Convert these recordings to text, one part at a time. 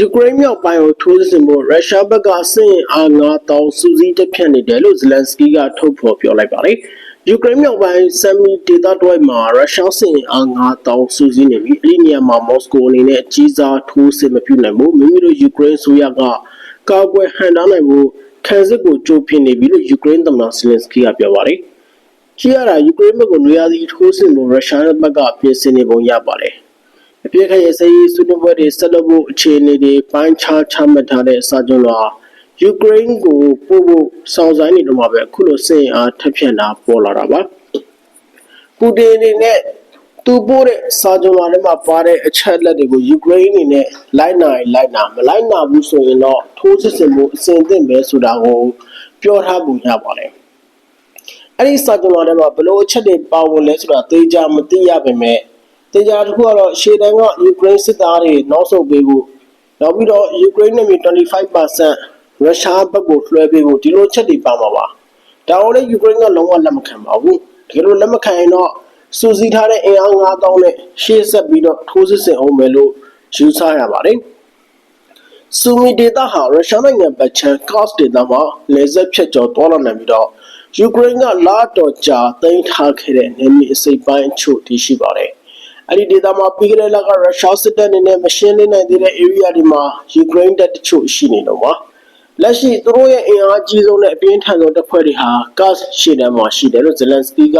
ယူကရိန်းမြောက်ပိုင်းကိုထိုးစစ်ဆင်ဖို့ရုရှားဘက်ကစစ်ရင်အား9000စူးစီးတက်ဖြတ်နေတယ်လို့ဇလန်စကီကထုတ်ဖော်ပြောလိုက်ပါတယ်။ယူကရိန်းမြောက်ပိုင်းဆမ်မီဒေသတွိုက်မှာရုရှားစစ်ရင်အား9000စူးစီးနေပြီးအဲ့ဒီနေရာမှာမော်စကိုအနေနဲ့အကြီးစားထိုးစစ်မပြုနိုင်ဘူးမိမိတို့ယူကရိန်းဆိုရကကာကွယ်ဟန်တားနိုင်ဖို့ခံစစ်ကိုကြိုးပင်နေပြီလို့ယူကရိန်းသမ္မတဇလန်စကီကပြောပါတယ်။ကြည့်ရတာယူကရိန်းဘက်ကိုနေရာစီထိုးစစ်ဖို့ရုရှားဘက်ကပြင်ဆင်နေပုံရပါတယ်။ အပြည့်ခရဲ့စရေးဆွေးနွေးပွဲတွေဆက်လုပ်ဖို့အခြေအနေတွေပိုင်းခြားချမှတ်ထားတဲ့စာချုပ်လွှာယူကရိန်းကိုပို့ဖို့စောင့်ဆိုင်နေတော့မှာပဲအခုလိုစင်အားထပ်ဖြန့်တာပေါ်လာတာပါပူတင်အနေနဲ့သူပို့တဲ့စာချုပ်လွှာထဲမှာပါတဲ့အချက်လက်တွေကိုယူကရိန်းအနေနဲ့လိုက်နိုင်လိုက်နာမလိုက်နာဘူးဆိုရင်တော့ထိုးစစ်ဆင်မှုအစဉ်အသင့်ပဲဆိုတာကိုပြောထားပုံရပါတယ်အဲ့ဒီစာချုပ်လွှာထဲမှာဘလို့အချက်တွေပါဝင်လဲဆိုတာသိကြမသိရပါပဲ တေချာတစ်ခုကတော့ရှေ့တန်းကယူကရိန်းစစ်သားတွေနောက်ဆုတ်ပေးဖို့နောက်ပြီးတော့ယူကရိန်းနဲ့25%ရုရှားဘက်ကိုလွှဲပေးဖို့ဒီလိုချက်တွေပါမှာပါဒါအောင်လည်းယူကရိန်းကလုံးဝလက်မခံပါဘူးတကယ်လို့လက်မခံရင်တော့စူးစီးထားတဲ့အင်အား9000နဲ့ရှေ့ဆက်ပြီးတော့ထိုးစစ်ဆင်အောင်မယ်လို့ယူဆရပါတယ်ဆူမီဒေတာဟာရုရှားနိုင်ငံပတ်ချန်ကော့စ်ဒေတာမှာလေဆက်ဖြတ်ကျော်သွားလာနိုင်ပြီးတော့ယူကရိန်းကလာတော့ကြာသိမ်းထားခဲ့တဲ့နေမီအစိပ်ပိုင်းအချို့တည်ရှိပါတယ် အဲ့ဒီဒေသမှာပြီးခဲ့တဲ့လကရုရှားစစ်တပ်အနေနဲ့မရှင်းလင်းနိုင်သေးတဲ့ area တွေမှာယူကရိန်းတပ်တချို့ရှိနေတော့ပါလက်ရှိသူတို့ရဲ့အင်အားကြီးဆုံးနဲ့အပြင်းထန်ဆုံးတပ်ဖွဲ့တွေဟာကတ်ရှေ့တန်းမှာရှိတယ်လို့ဇလန်စကီက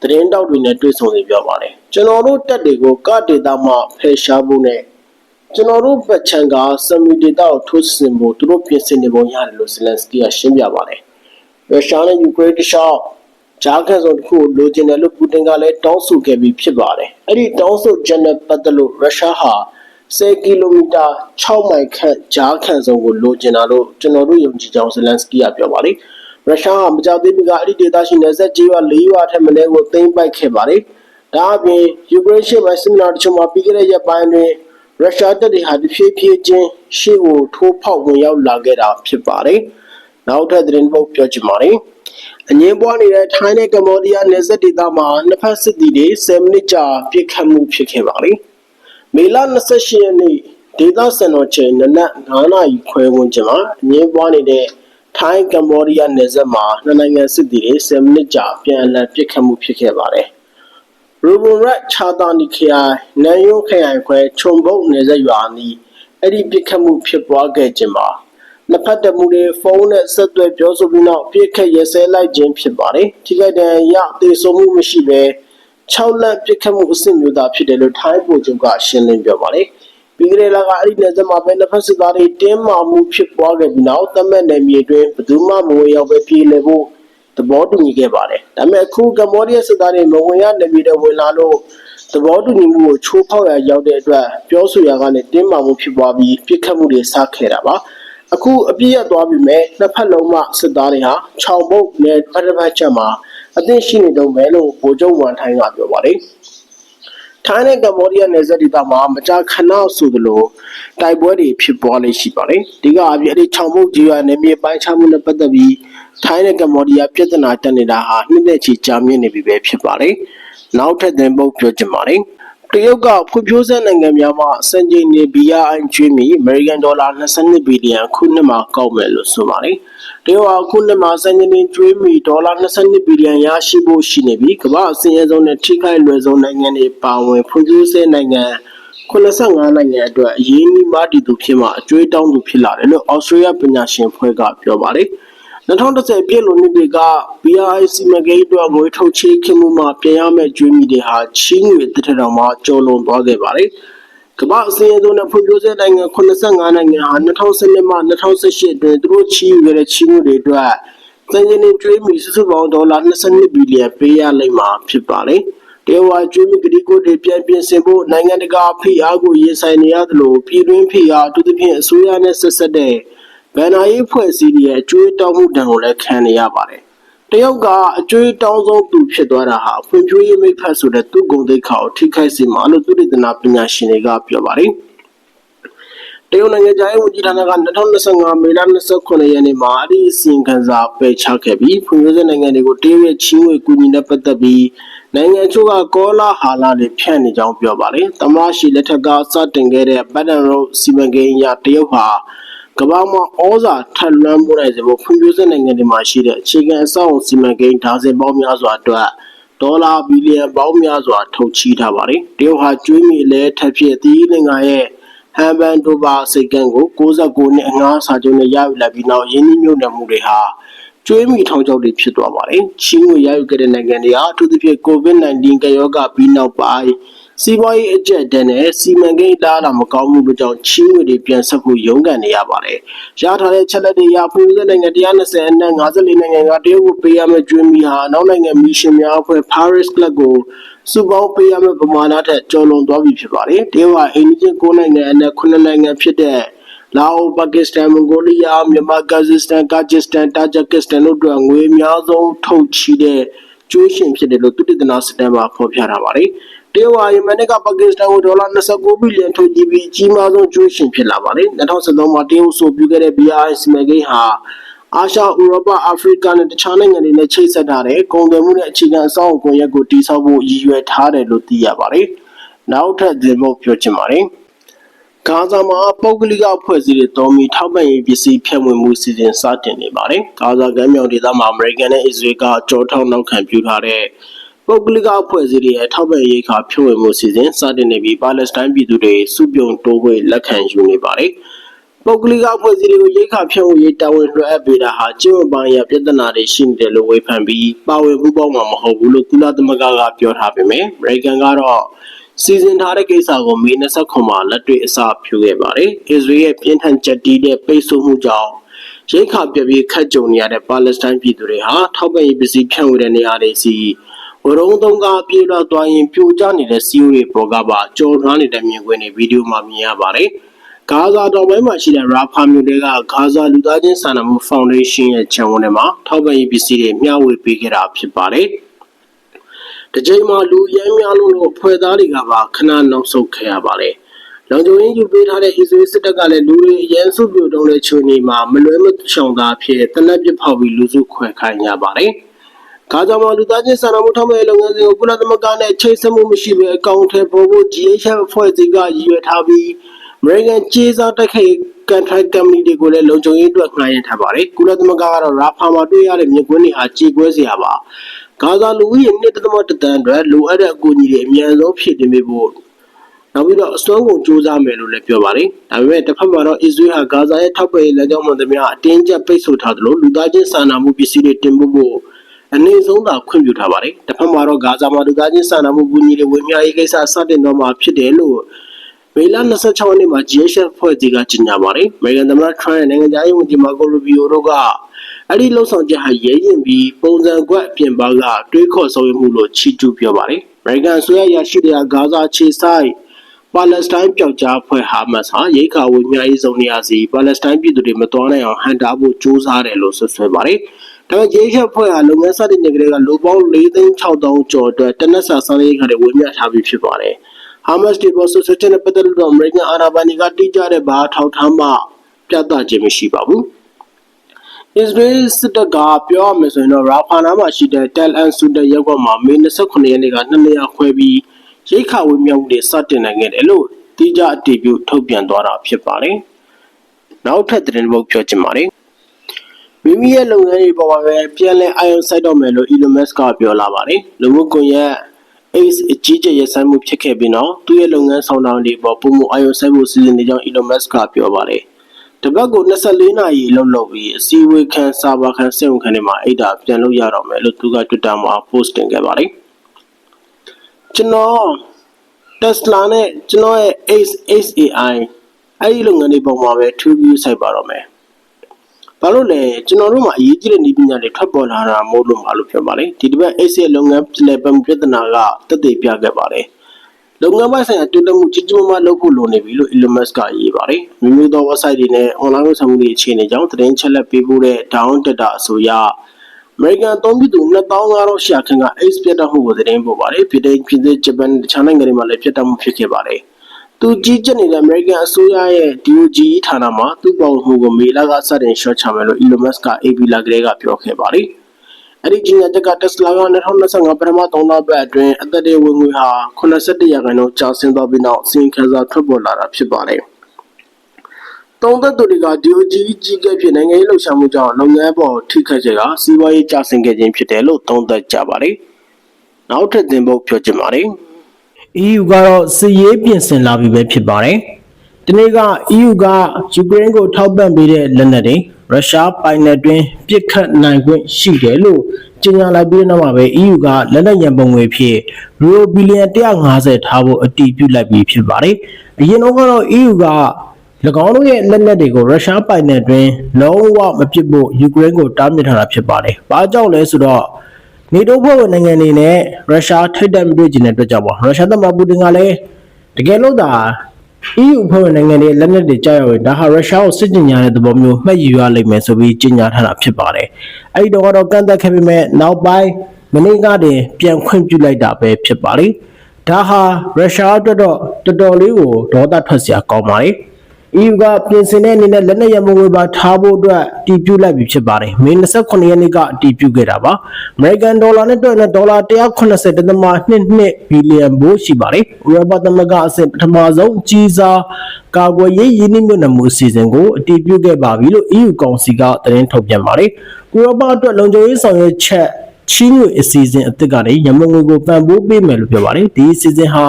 သတင်းတောက်တွေနဲ့တွေ့ဆုံနေပြောပါတယ်ကျွန်တော်တို့တပ်တွေကိုကတ်ဒေသမှာဖယ်ရှားဖို့နဲ့ကျွန်တော်တို့ပတ်ချန်ကစမီဒေတာကိုထိုးစစ်ဖို့သူတို့ပြင်ဆင်နေပုံရတယ်လို့ဇလန်စကီကရှင်းပြပါတယ်ရုရှားနဲ့ယူကရိန်းတခြား ဂျားခန့်စုံတစ်ခုလိုချင်တယ်လို့ပူတင်ကလည်းတောင်းဆိုခဲ့ပြီးဖြစ်ပါတယ်။အဲ့ဒီတောင်းဆိုချက်နဲ့ပတ်သက်လို့ရုရှားဟာ10ကီလိုမီတာ6မိုင်ခန့်ဂျားခန့်စုံကိုလိုချင်တာလို့ကျွန်တော်တို့ယုံကြည်ကြောင်းဇလန်စကီကပြောပါတယ်။ရုရှားဟာမကြောက်သေးမီကအဲ့ဒီဒေသရှိနယ်စပ်ကြီးရွာ၄ရွာထက်မနည်းကိုသိမ်းပိုက်ခဲ့ပါတယ်။ဒါအပြင်ယူကရိန်းရှေ့ပိုင်းစစ်မနာတချို့မှာပြီးခဲ့တဲ့ရက်ပိုင်းတွင်ရုရှားတပ်တွေဟာတဖြည်းဖြည်းချင်းရှေ့ကိုထိုးဖောက်ဝင်ရောက်လာခဲ့တာဖြစ်ပါတယ်။နောက်ထပ်သတင်းပုတ်ပြောချင်ပါတယ်။ အငင်းပွားနေတဲ့ထိုင်းနဲ့ကမ္ဘောဒီးယားနယ်စပ်ဒေသမှာနှစ်ဖက်စစ်သည်တွေ10မိနစ်ကြာပြစ်ခတ်မှုဖြစ်ခဲ့ပါလိမ့်။မေလ28ရက်နေ့ဒေသစံတော်ချိန်နနက်9နာရီခွဲဝန်းကျင်မှာအငင်းပွားနေတဲ့ထိုင်းကမ္ဘောဒီးယားနယ်စပ်မှာနှစ်နိုင်ငံစစ်သည်တွေ10မိနစ်ကြာပြန်လည်ပြစ်ခတ်မှုဖြစ်ခဲ့ပါတယ်။ရူဘွန်ရက်ချာတာနီခရိုင်နန်ယုံခရိုင်ခွဲခြုံဘုတ်နယ်စပ်ရွာနီးအဲ့ဒီပြစ်ခတ်မှုဖြစ်ပွားခဲ့ခြင်းမှာ နှစ်ဖက်တမှုတွေဖုန်းနဲ့ဆက်သွယ်ပြောဆိုပြီးနောက်ပြစ်ခတ်ရစဲလိုက်ခြင်းဖြစ်ပါတယ်။ထိခိုက်တဲ့ရသေဆုံးမှုမရှိဘဲ6လက်ပြစ်ခတ်မှုအဆင့်မျိုးသားဖြစ်တယ်လို့ထိုင်းဗိုလ်ချုပ်ကရှင်းလင်းပြောပါတယ်။ပြီးကြတဲ့လကအဲ့ဒီနယ်စပ်မှာပဲနှစ်ဖက်စစ်သားတွေတင်းမာမှုဖြစ်ပွားခဲ့ပြီးနောက်တမက်နယ်မြေတွင်ဘယ်သူမှမဝင်ရောက်ပဲပြည်လည်ဖို့သဘောတူညီခဲ့ပါတယ်။ဒါပေမဲ့အခုကမ္ဘောဒီးယားစစ်သားတွေမဝင်ရနယ်မြေတွေဝင်လာလို့သဘောတူညီမှုကိုချိုးဖောက်ရရောက်တဲ့အတွက်ပြောဆိုရကနေတင်းမာမှုဖြစ်ပွားပြီးပြစ်ခတ်မှုတွေစခဲ့တာပါ။ အခုအပြည့်ရသွားပြီမဲ့နှစ်ဖက်လုံးမှစစ်သားတွေဟာ6ဘုတ်နဲ့ဖက်တစ်ဖက်ချက်မှာအသင့်ရှိနေတော့မယ်လို့ဗိုလ်ချုပ်ဝန်ထိုင်းကပြောပါတယ်ထိုင်းနဲ့ကမ္ဘောဒီးယားနယ်စပ်ဒေသမှာမကြာခဏဆိုသလိုတိုက်ပွဲတွေဖြစ်ပွားနေရှိပါတယ်ဒီကအပြည့်အဒီ6ဘုတ်ကြီးရနယ်မြေပိုင်းခြားမှုနဲ့ပတ်သက်ပြီးထိုင်းနဲ့ကမ္ဘောဒီးယားပြည်ထနာတက်နေတာဟာနှစ်နှစ်ချီကြာမြင့်နေပြီပဲဖြစ်ပါတယ်နောက်ထပ်တင်ပုတ်ပြောချင်ပါတယ် တရုတ်ကဖွံ့ဖြိုးဆဲနိုင်ငံများမှစံချိန်နေ BRI ကျွေးမီအမေရိကန်ဒေါ်လာ22ဘီလီယံခုနှစ်မှာကောက်မယ်လို့ဆိုပါတယ်။တရုတ်ဟာခုနှစ်မှာစံချိန်နေကျွေးမီဒေါ်လာ22ဘီလီယံရရှိဖို့ရှိနေပြီးကမ္ဘာအစင်းအဆုံးနဲ့ထိခိုက်လွယ်ဆုံးနိုင်ငံတွေပါဝင်ဖွံ့ဖြိုးဆဲနိုင်ငံ85နိုင်ငံအတွက်အရေးကြီးမှတည်သူဖြစ်မှအကျွေးတောင်းသူဖြစ်လာတယ်လို့ဩစတြေးလျပညာရှင်ဖွဲ့ကပြောပါတယ်။ 2010ပြည့်လိုနှစ်တွေက BRIC မဂိတ်အတွက်ငွေထုတ်ချေးခင်မှုမှာပြန်ရမယ့်ကျွေးမြီတွေဟာချီးငွေတစ်ထက်တော်မှာကျော်လွန်သွားခဲ့ပါတယ်။ကမ္ဘာအစည်းအရုံးနဲ့ဖွံ့ဖြိုးဆဲနိုင်ငံ85နိုင်ငံဟာ2012မှ2018အတွင်းသူတို့ချီးယူခဲ့တဲ့ချီးငွေတွေအတွက်သင်္ကြန်ကျွေးမြီစုစုပေါင်းဒေါ်လာ22ဘီလီယံပေးရလိမ့်မှာဖြစ်ပါတယ်။တေဝါကျွေးမြီကတိကိုတွေပြန်ပြင်ဆင်ဖို့နိုင်ငံတကာဖိအားကိုရင်ဆိုင်နေရသလိုပြည်တွင်းဖိအားအထူးသဖြင့်အစိုးရနဲ့ဆက်ဆက်တဲ့ ဗန်နာရေးဖွဲ့စည်းရဲ့အကျွေးတောင်းမှုတံကိုလည်းခံနေရပါတယ်။တရုတ်ကအကျွေးတောင်းဆုံးသူဖြစ်သွားတာဟာဖွံ့ဖြိုးရေးမိတ်ဖက်ဆိုတဲ့သူ့ဂုဏ်သိက္ခာကိုထိခိုက်စေမှာလို့သူတေသနာပညာရှင်တွေကပြောပါတယ်။တရုတ်နိုင်ငံသားရေးဝန်ကြီးဌာနက2025မေလ29ရက်နေ့မှာအဒီအစီရင်ခံစာပယ်ချခဲ့ပြီးဖွံ့ဖြိုးဆဲနိုင်ငံတွေကိုတရုတ်ရဲ့ချီးငွေကူညီတဲ့ပတ်သက်ပြီးနိုင်ငံချို့ကကောလာဟာလာတွေဖြန့်နေကြောင်းပြောပါတယ်။တမရှိလက်ထက်ကစတင်ခဲ့တဲ့ Belt Road စီမံကိန်းအရတရုတ်ဟာ ကမ္ဘာမှာဩဇာထက်လွှမ်းမိုးနိုင်စေဖို့ဖွံ့ဖြိုးဆဲနိုင်ငံတွေမှာရှိတဲ့အခြေခံအဆောက်အုံစီမံကိန်းဒါဇင်ပေါင်းများစွာအတွက်ဒေါ်လာဘီလီယံပေါင်းများစွာထုတ်ချီးထားပါတယ်။တရုတ်ဟာကျွေးမြီလဲထက်ဖြစ်သီးလင်္ကာရဲ့ဟမ်ဘန်ဒိုဘာစိတ်ကန်းကို69နှစ်အငှားစာချုပ်နဲ့ရယူလိုက်ပြီးနောက်ရင်းနှီးမြှုပ်နှံမှုတွေဟာကျွေးမြီထောင်ချောက်တွေဖြစ်သွားပါတယ်။ချီးငွေရယူခဲ့တဲ့နိုင်ငံတွေဟာအထူးသဖြင့် COVID-19 ကရောဂါပြီးနောက်ပိုင်း စီးပွားရေးအကျပ်အတည်းနဲ့စီမံကိန်းလားလာမကောင်းမှုတို့ကြောင့်ချီးငွေတွေပြန်ဆက်ဖို့ရုန်းကန်နေရပါတယ်။ရထားတဲ့ချက်လက်တွေရဖွံ့ဖြိုးဆဲနိုင်ငံ120အနက်54နိုင်ငံကတရုတ်ကိုပေးရမယ့်ကျွေးမြီဟာနောက်နိုင်ငံမီရှင်များအဖွဲ့ Paris Club ကိုစုပေါင်းပေးရမယ့်ပမာဏထက်ကျော်လွန်သွားပြီဖြစ်ပါတယ်။တရုတ်ဟာအိန္ဒိယ9နိုင်ငံအနက်9နိုင်ငံဖြစ်တဲ့လာအိုပါကစ္စတန်မွန်ဂိုလီးယားမြန်မာကာဇက်စတန်ကာဂျစ်စတန်တာဂျကစ္စတန်တို့အတွက်ငွေအများဆုံးထုတ်ချီတဲ့ကျွေးရှင်ဖြစ်တယ်လို့သုတေသနစစ်တမ်းမှာဖော်ပြထားပါတယ်။ တရုတ်ဟာယမန်ကပါကစ္စတန်ကိုဒေါ်လာ29ဘီလီယံထုတ်ကြည့်ပြီးအကြီးမားဆုံးကျွေးရှင်ဖြစ်လာပါတယ်။2013မှာတရုတ်ဆိုပြုခဲ့တဲ့ BRI စီမံကိန်းဟာအာရှဥရောပအာဖရိကနဲ့တခြားနိုင်ငံတွေနဲ့ချိတ်ဆက်ထားတဲ့ကုန်သွယ်မှုနဲ့အခြေခံအဆောက်အအုံကွန်ရက်ကိုတည်ဆောက်ဖို့ရည်ရွယ်ထားတယ်လို့သိရပါတယ်။နောက်ထပ်ဒီမို့ပြောချင်ပါတယ်။ဂါဇာမှာပုဂ္ဂလိကအဖွဲ့အစည်းတွေတောင်းပြီးထောက်ပံ့ရေးပစ္စည်းဖြန့်ဝေမှုစီစဉ်စတင်နေပါတယ်။ဂါဇာကမ်းမြောင်ဒေသမှာအမေရိကန်နဲ့အစ္စရေးကကြောထောက်နောက်ခံပြုထားတဲ့ ပုဂ္ဂလိကအဖွဲ့အစည်းတွေရဲ့ထောက်ပံ့ရေးခါဖြန့်ဝေမှုစီစဉ်စတင်နေပြီးပါလက်စတိုင်းပြည်သူတွေစုပြုံတိုးဝဲလက်ခံယူနေပါတယ်။ပုဂ္ဂလိကအဖွဲ့အစည်းတွေကိုရိတ်ခါဖြန့်ဝေရေးတာဝန်လွှဲအပ်ပေးတာဟာကျင့်ဝတ်ပိုင်းရပြဿနာတွေရှိနေတယ်လို့ဝေဖန်ပြီးပါဝင်မှုပေါင်းမှာမဟုတ်ဘူးလို့ကုလသမဂ္ဂကပြောထားပေမဲ့အမေရိကန်ကတော့စီစဉ်ထားတဲ့ကိစ္စကိုမေ29မှာလက်တွေ့အစပြုခဲ့ပါတယ်။အစ္စရေးရဲ့ပြင်းထန်ကြက်တီးတဲ့ပိတ်ဆို့မှုကြောင့်ရိတ်ခါပြပြခတ်ကြုံနေရတဲ့ပါလက်စတိုင်းပြည်သူတွေဟာထောက်ပံ့ရေးပစ္စည်းဖြန့်ဝေတဲ့နေရာတွေစီ ဝရုံသုံးကားပြေးလွှတ်သွားရင်ပြိုကျနေတဲ့စီးရီပေါ်ကပါကြော်လွှမ်းနေတဲ့မြင်ကွင်းတွေဗီဒီယိုမှာမြင်ရပါတယ်။ဂါဇာတောင်ပိုင်းမှာရှိတဲ့ရာဖာမြို့တွေကဂါဇာလူသားချင်းစာနာမှုဖောင်ဒေးရှင်းရဲ့ခြံဝန်းထဲမှာထောက်ပံ့ရေးပစ္စည်းတွေမျှဝေပေးခဲ့တာဖြစ်ပါတယ်။ဒီချိန်မှာလူရမ်းများလို့လို့ဖွဲ့သားတွေကပါခဏနောက်ဆုတ်ခဲ့ရပါတယ်။လုံခြုံရေးယူပေးထားတဲ့အစ္စရေးစစ်တပ်ကလည်းလူတွေအရန်စုပြုတ်တုံးတဲ့ချွေနေမှာမလွဲမရှောင်သာဖြစ်တနက်ပစ်ဖောက်ပြီးလူစုခွဲခိုင်းရပါတယ်။ ဂါဇာမှာလူသားချင်းစာနာမှုထောက်ပံ့ရေးလုပ်ငန်းစဉ်ကိုကုလသမဂ္ဂနဲ့ချိတ်ဆက်မှုမရှိဘဲအကောင့်ထဲပေါ်ဖို့ GHF အဖွဲ့အစည်းကရည်ရွယ်ထားပြီး American ကြေးစားတိုက်ခိုက်ကန်ထရိုက်ကုမ္ပဏီတွေကိုလည်းလုံခြုံရေးအတွက်ငှားရမ်းထားပါတယ်။ကုလသမဂ္ဂကတော့ရာဖာမှာတွေ့ရတဲ့မြင်ကွင်းတွေဟာကြေကွဲစရာပါ။ဂါဇာလူဦးရေ1.1တန်းအတွက်လိုအပ်တဲ့အကူအညီတွေအများဆုံးဖြည့်တင်ပေးဖို့နောက်ပြီးတော့အစွမ်းကုန်စူးစမ်းမယ်လို့လည်းပြောပါတယ်။ဒါပေမဲ့တစ်ဖက်မှာတော့အစ္စရေးဟာဂါဇာရဲ့ထောက်ပံ့ရေးလမ်းကြောင်းမှန်သမျှအတင်းကျပ်ပိတ်ဆို့ထားသလိုလူသားချင်းစာနာမှုပစ္စည်းတွေတင်ပို့ဖို့ အနေဆုံးသာခွင့်ပြုထားပါတယ်။တစ်ဖက်မှာတော့ဂါဇာမှာလူသားချင်းစာနာမှုကူညီတွေဝင်မြရေးကိစ္စစတင်တော့မှာဖြစ်တယ်လို့မေလ26ရက်နေ့မှာ GHF ဖွဲ့စည်းကကြေညာပါတယ်။အမေရိကန်သမ္မတထရန့်ရဲ့နိုင်ငံသားရေးဝန်ကြီးမာကိုရူဘီယိုတို့ကအဲ့ဒီလှုပ်ဆောင်ချက်ဟာရဲရင်ပြီးပုံစံကွက်အပြင်ပါကတွေးခေါ်ဆောင်ရွက်မှုလို့ချီးကျူးပြောပါတယ်။အမေရိကန်ဆိုရရရှိတဲ့ဂါဇာခြေဆိုင်ပါလက်စတိုင်းပျောက်ကြားဖွဲ့ဟာမတ်ဟာရိခါဝေမျှရေးစုံနေရစီပါလက်စတိုင်းပြည်သူတွေမတော်နိုင်အောင်ဟန်တာဖို့ကြိုးစားတယ်လို့ဆွဆွဲပါတယ်။ ဒါပေမဲ့ရေချက်ဖွဲ့ဟာလုပ်ငန်းစတင်နေကြတဲ့ကလူပေါင်း၄သိန်း6000ကျော်အတွက်တနက်စာစံရိခါတွေဝေမျှထားပြီးဖြစ်ပါတယ်။ Hamas ဒီပေါ်ဆိုချက်နဲ့ပတ်သက်လို့အမေရိကန်အာဏာပိုင်တွေကတိကျတဲ့ဘာထောက်ထားမှပြသခြင်းမရှိပါဘူး။ Israel စစ်တပ်ကပြောရမယ်ဆိုရင်တော့ရာဖာနာမှာရှိတဲ့ Tel Al Sudan ရပ်ကွက်မှာမေ29ရက်နေ့ကနှစ်နေရာခွဲပြီးရိတ်ခါဝေမြောက်မှုတွေစတင်နိုင်ခဲ့တယ်လို့တိကျအတည်ပြုထုတ်ပြန်သွားတာဖြစ်ပါတယ်။နောက်ထပ်သတင်းပုတ်ပြောချင်ပါတယ်။ မိမိရဲ့လုပ်ငန်းတွေပေါ်မှာပဲပြန်လည်အာရုံစိုက်တော့မယ်လို့ Elon Musk ကပြောလာပါတယ်။လူမှုကွန်ရက် Ace အကြီးကျယ်ရဆိုင်မှုဖြစ်ခဲ့ပြီးနောက်သူ့ရဲ့လုပ်ငန်းဆောင်တာတွေပေါ်ပုံမှုအာရုံစိုက်ဖို့စီစဉ်နေကြောင်း Elon Musk ကပြောပါတယ်။တပတ်ကို24နာရီလောက်လုပ်ပြီးအစည်းအဝေးခံစာပါခံစက်ဝန်ခံတွေမှာအိတ်တာပြန်လုပ်ရတော့မယ်လို့သူက Twitter မှာ post တင်ခဲ့ပါတယ်။ကျွန်တော် Tesla နဲ့ကျွန်တော်ရဲ့ Ace AI အဲ့ဒီလုပ်ငန်းတွေပုံမှာပဲ true view စိုက်ပါတော့မယ်။ ဘာလို့လဲကျွန်တော်တို့မှာအရေးကြီးတဲ့နည်းပညာတွေထွက်ပေါ်လာတာမို့လို့ပါလို့ပြောပါလေ။ဒီတစ်ပတ် Ace ရဲ့လုပ်ငန်းပြည်လည်ပတ်မှုပြဿနာကတက်သေးပြခဲ့ပါတယ်။လုပ်ငန်းပိုင်းဆိုင်ရာတိုးတက်မှုကြီးကြီးမားမားလုပ်ဖို့လိုနေပြီလို့ Elon Musk ကရေးပါတယ်။မျိုးမျိုးသော website တွေနဲ့ online ဝယ်ဆောင်မှုတွေအခြေအနေကြောင့်သတင်းချက်လက်ပေးဖို့တဲ့ down data အဆိုအရ American သုံးပြီးသူ2500ရှာခန့်က AIDS ပြတ်တောက်မှုကိုသတင်းပို့ပါတယ်။ပြည်ထောင်ပြည်သစ်ဂျပန်တခြားနိုင်ငံတွေမှာလည်းပြတ်တောက်မှုဖြစ်ခဲ့ပါတယ်။ သူကြီးကြပ်နေတဲ့ American အစိုးရရဲ့ DOGE ဌာနမှာသူ့ပေါင်မှုကိုမေလကစတင်ရှော့ချမယ်လို့ Elon Musk က AB လာကလေးကပြောခဲ့ပါတယ်။အဲ့ဒီကြီးညာချက်က Tesla က2025ပထမ3လပတ်အတွင်းအသက်တွေဝင်ငွေဟာ81ရာခိုင်နှုန်းကျဆင်းသွားပြီးနောက်အစီရင်ခံစာထွက်ပေါ်လာတာဖြစ်ပါတယ်။သုံးသက်သူတွေက DOGE ကြီးကပ်ဖြစ်နိုင်ငံရေးလှုပ်ရှားမှုကြောင့်လုပ်ငန်းပေါ်ထိခိုက်စေကစီးပွားရေးကျဆင်းခဲ့ခြင်းဖြစ်တယ်လို့သုံးသပ်ကြပါတယ်။နောက်ထပ်သင်ဖို့ပြောချင်ပါတယ်။ EU ကတော့စစ်ရေးပြင်ဆင်လာပြီပဲဖြစ်ပါတယ်။ဒီနေ့က EU ကယူကရိန်းကိုထောက်ပံ့ပေးတဲ့လက်နက်တွေရုရှားပိုင်နယ်တွင်ပစ်ခတ်နိုင်ခွင့်ရှိတယ်လို့ကြေညာလိုက်ပြီးတဲ့နောက်မှာပဲ EU ကလက်နက်ရန်ပုံငွေဖြစ်ယူရိုဘီလီယံ150ထားဖို့အတည်ပြုလိုက်ပြီးဖြစ်ပါတယ်။အရင်တော့ကတော့ EU က၎င်းတို့ရဲ့လက်နက်တွေကိုရုရှားပိုင်နယ်တွင်လုံးဝမပစ်ဖို့ယူကရိန်းကိုတားမြစ်ထားတာဖြစ်ပါတယ်။ဘာကြောင့်လဲဆိုတော့ နေတိုးဖွဲ့ဝင်နိုင်ငံတွေနဲ့ရုရှားထိတ်တက်မတွေ့ကျင်တဲ့အတွက်ကြောင့်ပါရုရှားသမ္မတပူတင်ကလည်းတကယ်လို့သာ EU ဖွဲ့ဝင်နိုင်ငံတွေလက်နက်တွေကြောက်ရရင်ဒါဟာရုရှားကိုစစ်ကြင်ညာတဲ့သဘောမျိုးမှတ်ယူရလိမ့်မယ်ဆိုပြီးကြေညာထားတာဖြစ်ပါတယ်။အဲဒီတော့ကတော့ကန့်သက်ခဲ့ပေမဲ့နောက်ပိုင်းမနေ့ကတည်းပြန်ခွင့်ပြုလိုက်တာပဲဖြစ်ပါတယ်။ဒါဟာရုရှားအတွက်တော့တော်တော်လေးကိုဒေါသထွက်စရာကောင်းပါတယ်။ EU ကပြင်ဆင်တဲ့အနေနဲ့လက်နက်ရမငွေပါထားဖို့အတွက်တည်ပြုလိုက်ပြီဖြစ်ပါတယ်။မေ29ရက်နေ့ကအတည်ပြုခဲ့တာပါ။ American Dollar နဲ့တွက်ရင်ဒေါ်လာ180.22ဘီလီယံဘိုးရှိပါတယ်။ဥရောပသမဂ္ဂအဆင့်ပထမဆုံးအကြီးစားကာကွယ်ရေးရင်းနှီးမြှုပ်နှံမှုအစီအစဉ်ကိုအတည်ပြုခဲ့ပါပြီလို့ EU ကောင်စီကသတင်းထုတ်ပြန်ပါတယ်။ဥရောပအတွက်လုံခြုံရေးဆောင်ရွက်ချက်ချီးငွေအစီအစဉ်အသစ်ကနေရမငွေကိုပံ့ပိုးပေးမယ်လို့ပြောပါတယ်။ဒီအစီအစဉ်ဟာ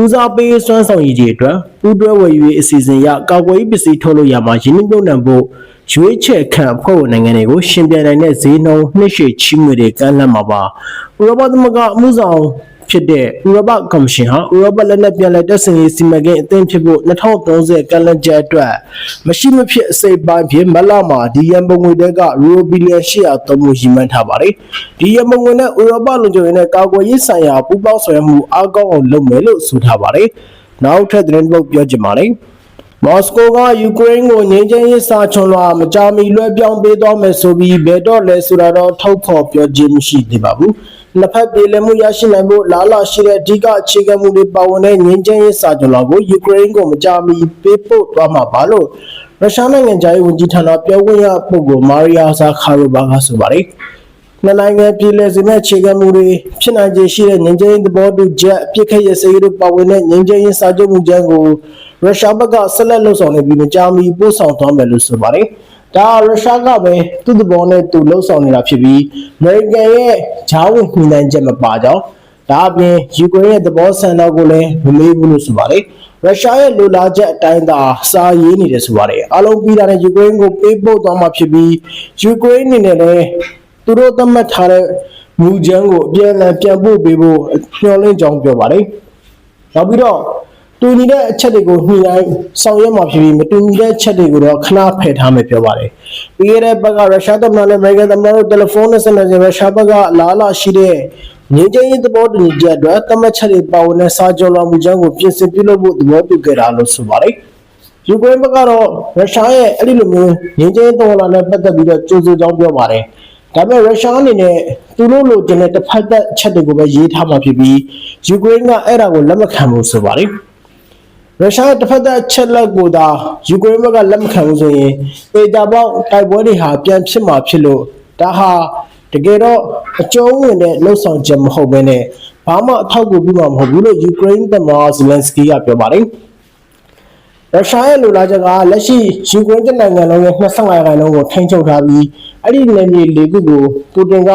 ဦးစားပေးစွမ်းဆောင်ရည်တွေအတွက်ပူးတွဲဝယ်ယူရေးအစီအစဉ်ရကာကွယ်ရေးပစ္စည်းထုတ်လုပ်ရမှာရင်းနှီးမြှုပ်နှံဖို့ရွေးချယ်ခံအဖွဲ့ဝင်နိုင်ငံတွေကိုရှင်ပြိုင်နိုင်တဲ့ဈေးနှုန်းနှစ်ရှည်ချီးငွေတွေကမ်းလှမ်းမှာပါဥရောပသမဂ္ဂအမှုဆောင် ဖြစ်တဲ့ဥရောပကော်မရှင်ဟာဥရောပလက်နက်ပြန်လည်တပ်ဆင်ရေးစီမံကိန်းအသင်းဖြစ်ဖို့2030ကမ်းလှမ်းချက်အတွက်မရှိမဖြစ်အစိပ်ပိုင်းဖြစ်မလမှာဒီရန်ပုံငွေတွေကယူရိုဘီလီယံ800သုံးဖို့ရည်မှန်းထားပါတယ်ဒီရန်ပုံငွေနဲ့ဥရောပလုံခြုံရေးနဲ့ကာကွယ်ရေးဆိုင်ရာပူးပေါင်းဆောင်ရွက်မှုအားကောင်းအောင်လုပ်မယ်လို့ဆိုထားပါတယ်နောက်ထပ်သတင်းပုတ်ပြောချင်ပါတယ် မော်စကိုကယူကရိန်းကိုငြိမ်းချမ်းရေးစာချွန်လွှာမကြာမီလွှဲပြောင်းပေးသွားမယ်ဆိုပြီးဘယ်တော့လဲဆိုတာတော့ထုတ်ဖော်ပြောခြင်းမရှိသေးပါဘူး။နှစ်ဖက်ပြည်လည်မှုရရှိနိုင်ဖို့လားလာရှိတဲ့အဓိကအခြေခံမှုတွေပါဝင်တဲ့ငြိမ်းချမ်းရေးစာချွန်လွှာကိုယူကရိန်းကိုမကြာမီပေးပို့သွားမှာပါလို့ရုရှားနိုင်ငံသားရေးဝန်ကြီးဌာနပြောခွင့်ရပုဂ္ဂိုလ်မာရီယာဇာခါရိုဘာကဆိုပါတယ်။နှစ်နိုင်ငံပြည်လည်စေမဲ့အခြေခံမှုတွေဖြစ်နိုင်ခြေရှိတဲ့ငြိမ်းချမ်းရေးသဘောတူချက်အပြစ်ခတ်ရစေတို့ပါဝင်တဲ့ငြိမ်းချမ်းရေးစာချုပ်မှုချမ်းကို ရုရှားဘက်ကဆက်လက်လှုပ်ဆောင်နေပြီးမကြာမီပို့ဆောင်သွားမယ်လို့ဆိုပါတယ်။ဒါရုရှားကပဲသူ့သဘောနဲ့သူလှုပ်ဆောင်နေတာဖြစ်ပြီးအမေရိကန်ရဲ့ဂျားဝင်ညှိနှိုင်းချက်မပါကြောင်းဒါအပြင်ယူကရိန်းရဲ့သဘောဆန္ဒကိုလည်းမမေးဘူးလို့ဆိုပါတယ်။ရုရှားရဲ့လိုလားချက်အတိုင်းသာစာရေးနေတယ်ဆိုပါတယ်။အလုံးပြီးတာနဲ့ယူကရိန်းကိုပေးပို့သွားမှာဖြစ်ပြီးယူကရိန်းအနေနဲ့လည်းသူတို့သတ်မှတ်ထားတဲ့မူကြမ်းကိုအပြန်အလှန်ပြန်ပို့ပေးဖို့ညှော်လင့်ကြောင်းပြောပါတယ်။နောက်ပြီးတော့ တူညီတဲ့အချက်တွေကိုညှိနှိုင်းဆောင်ရွက်မှာဖြစ်ပြီးမတူညီတဲ့အချက်တွေကိုတော့ခဏဖယ်ထားမယ်ပြောပါတယ်။ပြီးခဲ့တဲ့ဘက်ကရုရှားသမ္မတနဲ့အမေရိကန်သမ္မတတို့တယ်လီဖုန်းနဲ့ဆက်နေစဉ်ရုရှားဘက်ကလာလာရှိတဲ့ငြိမ်းချမ်းရေးသဘောတူညီချက်အတွက်သတ်မှတ်ချက်တွေပါဝင်တဲ့စာချုပ်တော်မူချက်ကိုပြင်ဆင်ပြုလုပ်ဖို့သဘောတူခဲ့တာလို့ဆိုပါတယ်။ယူကရိန်းဘက်ကတော့ရုရှားရဲ့အဲ့ဒီလိုမျိုးငြိမ်းချမ်းရေးတော်လာနဲ့ပတ်သက်ပြီးတော့ကြိုးစိုးကြောင်းပြောပါတယ်။ဒါပေမဲ့ရုရှားအနေနဲ့သူတို့လိုချင်တဲ့တစ်ဖက်သက်ချက်တွေကိုပဲရေးထားမှာဖြစ်ပြီးယူကရိန်းကအဲ့ဒါကိုလက်မခံဘူးဆိုပါတယ်။ ရုရှားတစ်ဖက်သက်ချက်လက်ကိုသာယူကရိန်းဘက်ကလက်မခံဘူးဆိုရင်ပေတာပေါက်တိုက်ပွဲတွေဟာပြန်ဖြစ်မှာဖြစ်လို့ဒါဟာတကယ်တော့အကျုံးဝင်တဲ့လှုပ်ဆောင်ချက်မဟုတ်ဘဲနဲ့ဘာမှအထောက်အကူပြုမှာမဟုတ်ဘူးလို့ယူကရိန်းသမ္မတဇလန်စကီကပြောပါတယ်ရုရှားရဲ့လူလာချက်ကလက်ရှိယူကရိန်းနိုင်ငံလုံးရဲ့25ရာခိုင်နှုန်းကိုထိန်းချုပ်ထားပြီးအဲ့ဒီနယ်မြေလေးခုကိုပူတင်က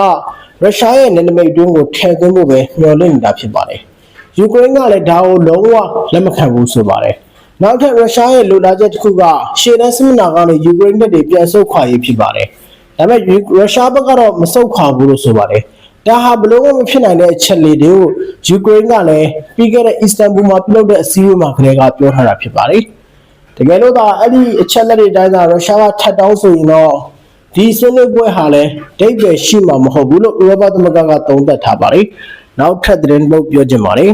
ရုရှားရဲ့နယ်နိမိတ်အတွင်းကိုထည့်သွင်းဖို့ပဲမျှော်လင့်နေတာဖြစ်ပါတယ်။ ယူကရိန်းကလည်းဒါကိုလုံးဝလက်မခံဘူးဆိုပါတယ်။နောက်ထပ်ရုရှားရဲ့လူလာချက်တစ်ခုကရှေ့တန်းစစ်မနာကနေယူကရိန်းတပ်တွေပြန်ဆုတ်ခွာရေးဖြစ်ပါတယ်။ဒါပေမဲ့ရုရှားဘက်ကတော့မဆုတ်ခွာဘူးလို့ဆိုပါတယ်။ဒါဟာဘလို့မဖြစ်နိုင်တဲ့အချက်လေးတွေကိုယူကရိန်းကလည်းပြီးခဲ့တဲ့အစ္စတန်ဘူမှာပြုလုပ်တဲ့အစည်းအဝေးမှာကလေးကပြောထားတာဖြစ်ပါတယ်။တကယ်လို့သာအဲ့ဒီအချက်လက်တွေတိုင်းသာရုရှားကထပ်တောင်းဆိုရင်တော့ဒီဆွေးနွေးပွဲဟာလည်းဒိတ်ပဲရှိမှာမဟုတ်ဘူးလို့ဥရောပသမဂ္ဂကသုံးသပ်ထားပါတယ်။ နောက်ထပ်သတင်းပုတ်ပြောချင်ပါတယ်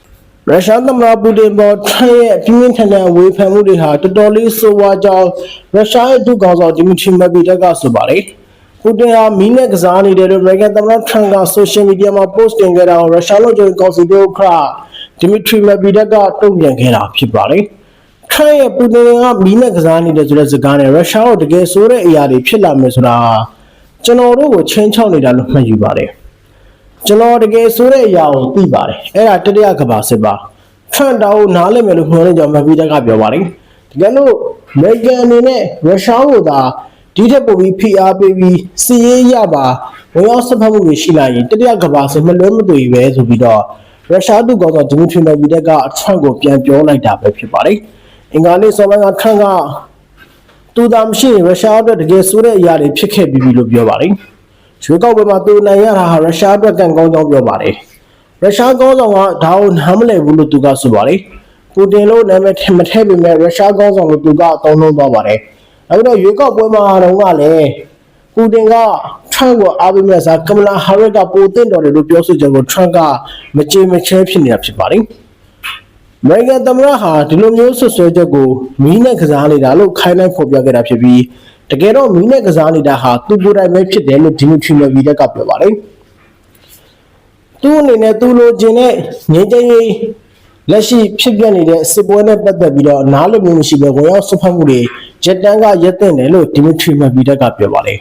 ။ရုရှားသမ္မတပူတင်ပေါ်ထရရဲ့ပြင်းပြင်းထန်ထန်ဝေဖန်မှုတွေဟာတော်တော်လေးဆိုးဝါးကြောင်းရုရှားရဲ့ဒုကောင်ဆောင်ဒီမီထရီမက်ဗီတက်ကဆိုပါတယ်။ပူတင်ဟာမီးနဲ့ကစားနေတယ်လို့အမေရိကန်သမ္မတထရန့်ကဆိုရှယ်မီဒီယာမှာ post တင်ခဲ့တာကိုရုရှားလူ့ကျုံကောင်စီတို့ခဒီမီထရီမက်ဗီဒက်ကတုံ့ပြန်ခဲ့တာဖြစ်ပါတယ်ထရန့်ရဲ့ပူတင်ကမီးနဲ့ကစားနေတဲ့ဆိုတဲ့စကားနဲ့ရုရှားကိုတကယ်ဆိုတဲ့အရာတွေဖြစ်လာမယ်ဆိုတာကျွန်တော်တို့ကိုချင်းချောက်နေတာလို့မှတ်ယူပါတယ် ကျွန်တော်တကယ်ဆိုတဲ့အရာကိုသိပါတယ်အဲ့ဒါတတိယကမ္ဘာစစ်ပါထရန့်တောင်းနားလည်မယ်လို့မျှော်လင့်ကြောင်းမက်ဗီဒက်ကပြောပါတယ်တကယ်လို့အမေရိကန်အနေနဲ့ရုရှားကိုသာဒီထက်ပိုပြီးဖိအားပေးပြီးစီးရေးရပါဝင်ရောက်ဆက်ဖက်မှုတွေရှိလာရင်တတိယကမ္ဘာစစ်မလွဲမသွေပဲဆိုပြီးတော့ရုရှားသူကောင်ဆောင်ဒီမီထရီမက်ဗီဒက်ကအထရန့်ကိုပြန်ပြောလိုက်တာပဲဖြစ်ပါတယ်အင်္ဂါနေ့စောပိုင်းကထရန့်ကသူသာမရှိရင်ရုရှားအတွက်တကယ်ဆိုးတဲ့အရာတွေဖြစ်ခဲ့ပြီးပြီလို့ပြောပါတယ် ရွေးကောက်ပွဲမှာသူနိုင်ရတာဟာရုရှားအတွက်ကံကောင်းကြောင်းပြောပါတယ်ရုရှားကောင်းဆောင်ကဒါကိုနားမလည်ဘူးလို့သူကဆိုပါတယ်ပူတင်လို့နာမည်ထင်မထည့်ပေမဲ့ရုရှားကောင်းဆောင်လို့သူကအသုံးလုံးသွားပါတယ်နောက်ပြီးတော့ရွေးကောက်ပွဲမှာတော့ကလည်းပူတင်ကထရန့်ကိုအားပေးမဲ့စားကမလာဟာရစ်ကပိုတင်တော်တယ်လို့ပြောဆိုချက်ကိုထရန့်ကမကြေမချဲဖြစ်နေတာဖြစ်ပါတယ်အမေရိကန်သမ္မတဟာဒီလိုမျိုးဆွဆွဲချက်ကိုမီးနဲ့ကစားနေတာလို့ခိုင်းနှိုင်းဖော်ပြခဲ့တာဖြစ်ပြီး တကယ်တော့မီးနဲ့ကစားနေတာဟာသူကိုယ်တိုင်ပဲဖြစ်တယ်လို့ဒီမီထရီမဗီဒက်ကပြောပါတယ်သူ့အနေနဲ့သူလိုချင်တဲ့ငြိမ်းချမ်းရေးလက်ရှိဖြစ်ပြနေတဲ့စစ်ပွဲနဲ့ပတ်သက်ပြီးတော့နားလည်မှုမရှိဘဲဝင်ရောက်ဆွဖတ်မှုတွေဂျက်တန်ကရက်တင်တယ်လို့ဒီမီထရီမဗီဒက်ကပြောပါတယ်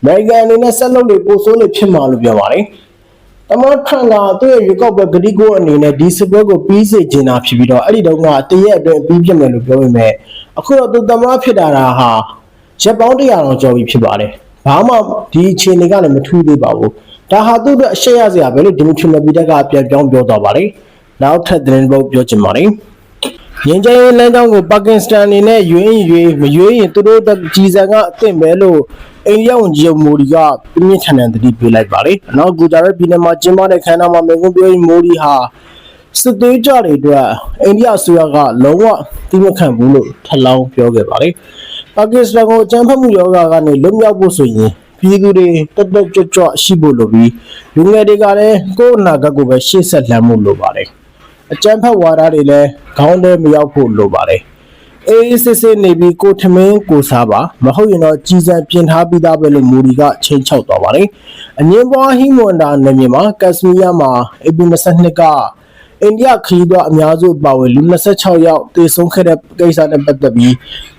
အမေရိကန်အနေနဲ့ဆက်လုပ်တွေပိုဆိုးနေဖြစ်မှာလို့ပြောပါတယ်။တမန်ထရန်ကသူ့ရဲ့ရွေးကောက်ပွဲဂတိကိုအနေနဲ့ဒီစစ်ပွဲကိုပြီးစေချင်တာဖြစ်ပြီးတော့အဲ့ဒီတုန်းကတရက်အတွင်းပြီးပြမယ်လို့ပြောပေမဲ့အခုတော့သူတမန်ဖြစ်တာဟာ ရက်ပေါင်း100တောင်ကျော်ပြီဖြစ်ပါတယ်။ဘာမှဒီအခြေအနေကလည်းမထူးသေးပါဘူး။ဒါဟာသူ့အတွက်အရှက်ရစရာပဲလို့ဒီမီထရီမဗီဒက်ကပြန်ပြောင်းပြောသွားပါတယ်။နောက်ထပ်သတင်းပုတ်ပြောချင်ပါတယ်။ငင်းကျဲလမ်းကြောင်းကိုပါကစ္စတန်အနေနဲ့ရွေးရင်ရွေးမရွေးရင်သူတို့တက်ကြီးစံကအသင့်ပဲလို့အိန္ဒိယဝန်ကြီးချုပ်မိုဒီကပြင်းပြင်းထန်ထန်သတိပေးလိုက်ပါတယ်။နောက်ဂူဂျာရတ်ပြည်နယ်မှာကျင်းပတဲ့ခမ်းနားမှာမေကွန်ပြောရင်မိုဒီဟာစစ်သေးကြတွေအတွက်အိန္ဒိယအစိုးရကလုံးဝတိမခံဘူးလို့ထပ်လောင်းပြောခဲ့ပါတယ်။ ပါကစ္စတန်ကိုအကြမ်းဖက်မှုယောဂကနေလွတ်မြောက်ဖို့ဆိုရင်ပြည်သူတွေတက်တက်ကြွကြွရှိဖို့လိုပြီးလူငယ်တွေကလည်းကိုယ့်အနာဂတ်ကိုပဲရှေ့ဆက်လှမ်းမှုလိုပါတယ်။အကြမ်းဖက်ဝါဒတွေလည်းခေါင်းထဲမရောက်ဖို့လိုပါတယ်။အေးအေးစစ်စစ်နေပြီးကိုထမင်းကိုစားပါမဟုတ်ရင်တော့ကြီးစံပြင်ထားပြီးသားပဲလို့မူဒီကချိန်ချောက်သွားပါတယ်။အငင်းပွားဟိမွန်ဒါနယ်မြေမှာကက်စမီးယားမှာအေပီ22 က အိန္ဒိယခရီးသွားအများစုပါဝင်လူ26ယောက်တေဆုံးခဲ့တဲ့ကိစ္စနဲ့ပတ်သက်ပြီး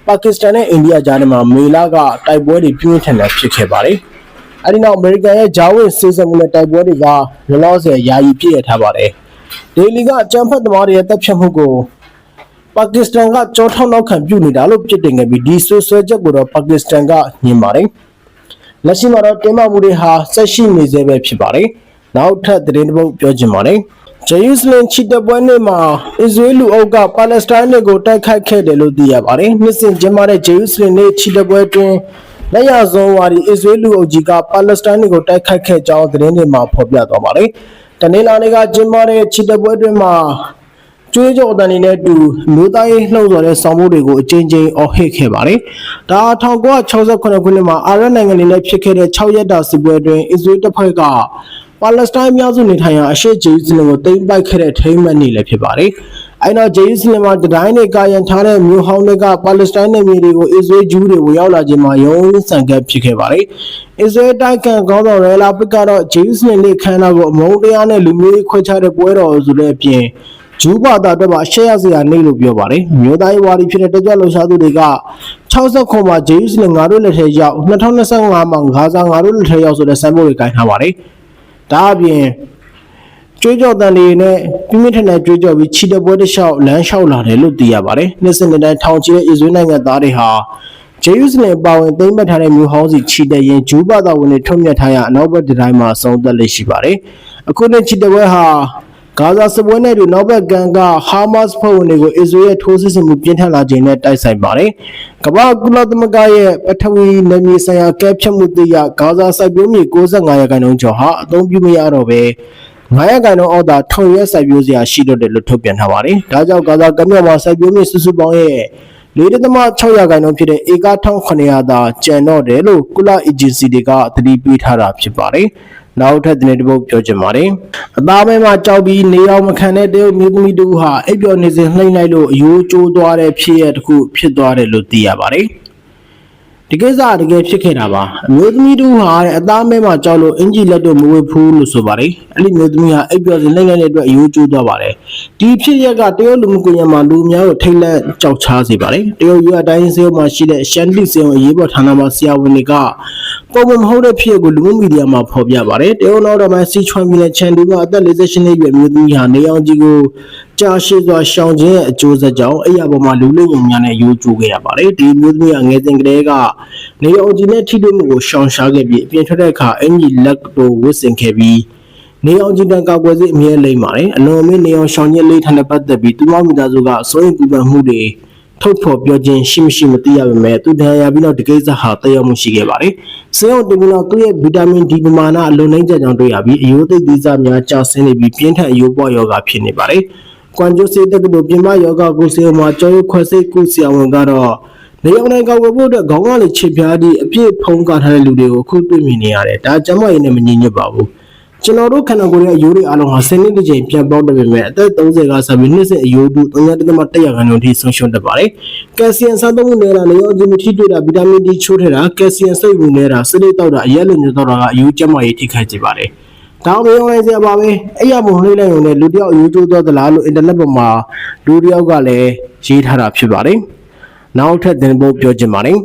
ပါကစ္စတန်နဲ့အိန္ဒိယကြားထဲမှာမေလကတိုက်ပွဲတွေပြင်းထန်ထန်ဖြစ်ခဲ့ပါတယ်။အဲဒီနောက်အမေရိကန်ရဲ့ဂျာဝင်စေစမှုနဲ့တိုက်ပွဲတွေကလောလောဆယ်ယာယီပြည့်ရထားပါတယ်။ဒေလီကအကြမ်းဖက်သမားတွေရဲ့တပ်ဖြတ်မှုကိုပါကစ္စတန်ကကြောထောက်နောက်ခံပြုနေတာလို့ပြစ်တင်ခဲ့ပြီးဒီဆွဆွဲချက်ကိုတော့ပါကစ္စတန်ကညှင်းပါတယ်။လက်ရှိမှာတော့တင်းမာမှုတွေဟာဆက်ရှိနေသေးပဲဖြစ်ပါတယ်။နောက်ထပ်သတင်းတစ်ပုဒ်ပြောချင်ပါတယ်။ ဂျေယူစလင်ချီတပွဲနေ့မှာအစ္စရေးလူအုပ်ကပါလက်စတိုင်းတွေကိုတိုက်ခိုက်ခဲ့တယ်လို့သိရပါတယ်။နှစ်စဉ်ကျင်းပတဲ့ဂျေယူစလင်နေ့ချီတပွဲတွင်လက်ရဆုံးဝါဒီအစ္စရေးလူအုပ်ကြီးကပါလက်စတိုင်းတွေကိုတိုက်ခိုက်ခဲ့ကြောင်းသတင်းတွေမှာဖော်ပြသွားပါတယ်။တနင်္လာနေ့ကကျင်းပတဲ့ချီတပွဲတွင်မှာကျွေးကြော်တန်တွေနဲ့အတူမျိုးသားရေးလှုပ်ဆော်တဲ့ဆောင်မှုတွေကိုအကြိမ်ကြိမ်အော်ဟစ်ခဲ့ပါတယ်။ဒါ1968ခုနှစ်မှာအာရပ်နိုင်ငံတွေနဲ့ဖြစ်ခဲ့တဲ့6ရက်တာစစ်ပွဲတွင်အစ္စရေးတပ်ဖွဲ့က ပါလက်စတိုင်းအများစုနေထိုင်ရာအရှေ့ဂျေရုဆလင်ကိုသိမ်းပိုက်ခဲ့တဲ့ထိမ်းမှတ်နေ့လည်းဖြစ်ပါတယ်။အဲနောက်ဂျေရုဆလင်မှာတတိုင်းတွေကာရန်ထားတဲ့မြို့ဟောင်းတွေကပါလက်စတိုင်းနယ်မြေတွေကိုအစ္စရေးဂျူးတွေဝင်ရောက်လာခြင်းမှာရုံးဆန်ကပ်ဖြစ်ခဲ့ပါတယ်။အစ္စရေးတိုက်ခံခေါင်းဆောင်ရဲလာပစ်ကတော့ဂျေရုဆလင်နေ့ခမ်းနားကိုအမုန်းတရားနဲ့လူမျိုးရေးခွဲခြားတဲ့ပွဲတော်ဆိုတဲ့အပြင်ဂျူးဘာသာအတွက်မှာအရှက်ရစရာနေလို့ပြောပါတယ်။မြို့သားရေးဝါဒီဖြစ်တဲ့တက်ကြွလှုပ်ရှားသူတွေက60ခုမှာဂျေရုဆလင်ငါတို့လက်ထဲရောက်2025မှာဂါဇာငါတို့လက်ထဲရောက်ဆိုတဲ့စံပို့တွေကင်ထားပါတယ်။ ဒါအပြင်ကျွေးကြော်တန်တွေနဲ့ပြင်းပြင်းထန်ထန်ကျွေးကြော်ပြီးခြိတပွဲတစ်လျှောက်လမ်းလျှောက်လာတယ်လို့သိရပါတယ်။နှစ်စဉ်နှစ်တိုင်းထောင်ချီတဲ့အစ္စရေးနိုင်ငံသားတွေဟာဂျေရုဆလင်ပါဝင်သိမ်းမှတ်ထားတဲ့မြို့ဟောင်းစီခြိတဲ့ရင်ဂျူးဘာသာဝင်တွေထုတ်မြတ်ထားရအနောက်ဘက်ဒီတိုင်းမှာအဆုံးသက်လက်ရှိပါတယ်။အခုနှစ်ခြိတပွဲဟာ ဂါဇာစစ်ပွဲနဲ့တူနောက်ဘက်ကန်ကဟာမတ်စ်ဖွဲ့ဝင်တွေကိုအစ္စရေးရဲ့ထိုးစစ်ဆင်မှုပြင်းထန်လာခြင်းနဲ့တိုက်ဆိုင်ပါတယ်။ကမ္ဘာကုလသမဂ္ဂရဲ့ပထဝီနယ်မြေဆိုင်ရာကဲဖြတ်မှုတရဂါဇာစိုက်ပျိုးမြေ65ရာခိုင်နှုန်းကျော်ဟာအသုံးပြုမရတော့ဘဲ9ရာခိုင်နှုန်းအောက်သာထုံရက်စိုက်ပျိုးစရာရှိတော့တယ်လို့ထုတ်ပြန်ထားပါတယ်။ဒါကြောင့်ဂါဇာကမ်းမြောင်မှာစိုက်ပျိုးမြေစုစုပေါင်းရဲ့4.6ရာခိုင်နှုန်းဖြစ်တဲ့ဧက1900သာကျန်တော့တယ်လို့ကုလအေဂျင်စီတွေကသတိပေးထားတာဖြစ်ပါတယ်။ နောက်ထပ်သတင်းတစ်ပုဒ်ပြောချင်ပါတယ်။အသားမဲမှာကြောက်ပြီးနေအောင်မခံတဲ့တရုတ်မျိုးသမီးတူဟာအိပ်ပျော်နေစဉ်လှိမ့်လိုက်လို့အယိုးကျိုးသွားတဲ့ဖြစ်ရတစ်ခုဖြစ်သွားတယ်လို့သိရပါတယ်။ ဒီကိစ္စကတကယ်ဖြစ်ခဲ့တာပါအမျိုးသမီးတို့ဟာတဲ့အသားမဲမှာကြောက်လို့အင်ဂျီလက်တို့မဝေဘူးလို့ဆိုပါတယ်အဲ့ဒီမျိုးသမီးဟာအိပ်ပျော်စဉ်လက်ငယ်တဲ့အတွက်အယိုးကျိုးသွားပါတယ်ဒီဖြစ်ရက်ကတရုတ်လူမှုကွန်ရက်မှာလူအများကိုထိတ်လန့်ကြောက်ချားစေပါတယ်တရုတ်ရွာတိုင်းစေုံမှာရှိတဲ့ရှန်တိစေုံအရေးပေါ်ဌာနမှာဆရာဝန်တွေကပုံမှန်မဟုတ်တဲ့ဖြစ်ကိုလူမှုမီဒီယာမှာဖော်ပြပါတယ်တရုတ်နောက်တော့မှစီချွန်ပြည်နယ်ချန်တူမှာအသက်48နှစ်အရွယ်အမျိုးသမီးဟာနေအောင်ကြီးကိုကြာရှည်စွာရှောင်ခြင်းရဲ့အကျိုးဆက်ကြောင့်အဲ့ရပေါ်မှာလူလိမ့်ရင်များနဲ့အယိုးကျိုးခဲ့ရပါတယ်ဒီအမျိုးသမီးကငယ်စဉ်ကတည်းကနေအောင်ကြီးနဲ့ထိတွေ့မှုကိုရှောင်ရှားခဲ့ပြီးအပြင်ထွက်တဲ့အခါအင်ကြီးလက်တို့ဝတ်ဆင်ခဲ့ပြီးနေအောင်ကြီးတန်ကောက်ွယ်စီအမြဲလိမ့်ပါတယ်အလွန်အမင်းနေအောင်ရှောင်ညစ်လိမ့်ထန်တဲ့ပတ်သက်ပြီးသူမမိသားစုကစိုးရင်ပူပန်မှုတွေထုတ်ဖော်ပြောခြင်းရှိမရှိမသိရပါမယ်သူတန်ရာပြီးတော့ဒီကိစ္စဟာတည်ရောက်မှုရှိခဲ့ပါတယ်ဆေးရုံတင်ပြီးတော့သူ့ရဲ့ဗီတာမင်ဒီပမာဏအလွန်နှိမ့်ကျကြောင်းတွေ့ရပြီးအယိုးသိပ်သီးစားများကျဆင်းနေပြီးပြင်းထန်အယိုးပွားယောဂဖြစ်နေပါတယ် ကွမ်ကျိုစေတက်ကတို့ပြင်ပယောဂကိုဆေးရုံမှာကျောင်းခွဲစိတ်ကုဆရာဝန်ကတော့နေအောင်တိုင်းကောက်ွယ်ဖို့အတွက်ခေါင်းကလေးချစ်ပြားသည့်အပြည့်ဖုံးကားထားတဲ့လူတွေကိုအခုတွေ့မြင်နေရတယ်ဒါကျမရင်းနဲ့မငြင်းညွတ်ပါဘူးကျွန်တော်တို့ခန္ဓာကိုယ်ရဲ့အယိုးတွေအလုံးဟာဆယ်နှစ်တစ်ချိန်ပြန်ပေါက်တယ်ပေမဲ့အသက်30ကဆက်ပြီးနှစ်စဉ်အယိုးတူ3.1ရာခိုင်နှုန်းထိဆုံးရှုံးတတ်ပါတယ်ကယ်လ်ဆီယမ်စားသုံးမှုနေတာနေအောင်ဂျီမီထိတွေ့တာဗီတာမင် D ချိုးထည့်တာကယ်လ်ဆီယမ်စိတ်ဝင်နေတာစလိတ်တောက်တာအရက်လိုမျိုးတောက်တာကအယိုးကျမရေးထိခိုက်စေပါတယ် တောင်းမရောလိုက်စရာပါပဲအဲ့ရပုံလှိမ့်လိုက်ရုံနဲ့လူတစ်ယောက်အယိုးကျိုးသွားသလားလို့အင်တာနက်ပေါ်မှာလူတစ်ယောက်ကလည်းရေးထားတာဖြစ်ပါတယ်နောက်ထပ်တင်ဖို့ပြောချင်ပါတယ်